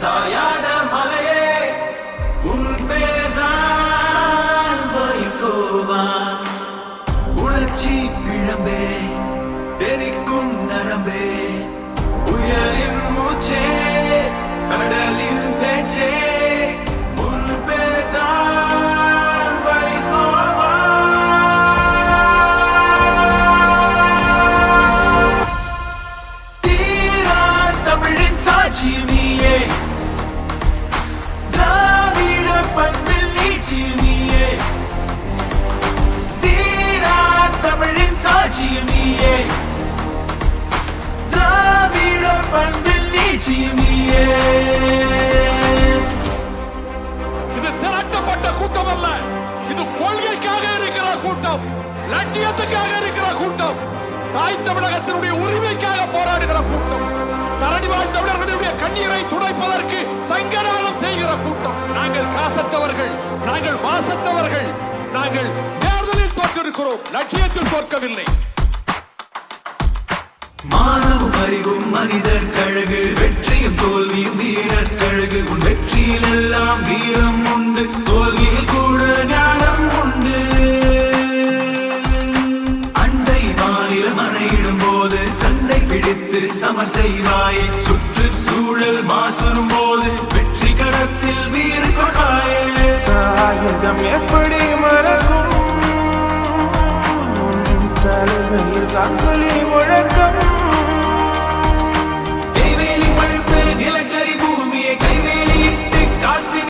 சாயாத மலையே உன் பேர்தான் வைகோவா உணர்ச்சி பிழம்பே தெரிக்கும் நரம்பே உயரின் மூச்சே கொள்கைக்காக இருக்கிற கூட்டம் லட்சியத்துக்காக இருக்கிற கூட்டம் தாய் தமிழகத்தினுடைய உரிமைக்காக போராடுகிற கூட்டம் தரணி வாழ் தமிழர்களுடைய கண்ணீரை துடைப்பதற்கு சங்கடாலம் செய்கிற கூட்டம். நாங்கள் காசத்தவர்கள் நாங்கள் மாசத்தவர்கள் நாங்கள் தேர்தலில் தோற்றிருக்கிறோம் லட்சியத்தில் தோற்கவில்லை. மானமும் அறிவும் மனிதர் கழகு வெற்றியும் தோல்வியும் சண்டை சமர் செய்வாய். சுற்று சூழல் மாசுறும் போது வெற்றி கடத்தில் வீறு கொள்வாயே. தாயகம் எப்படி மறக்கும் தலைமையில் தங்களை முழ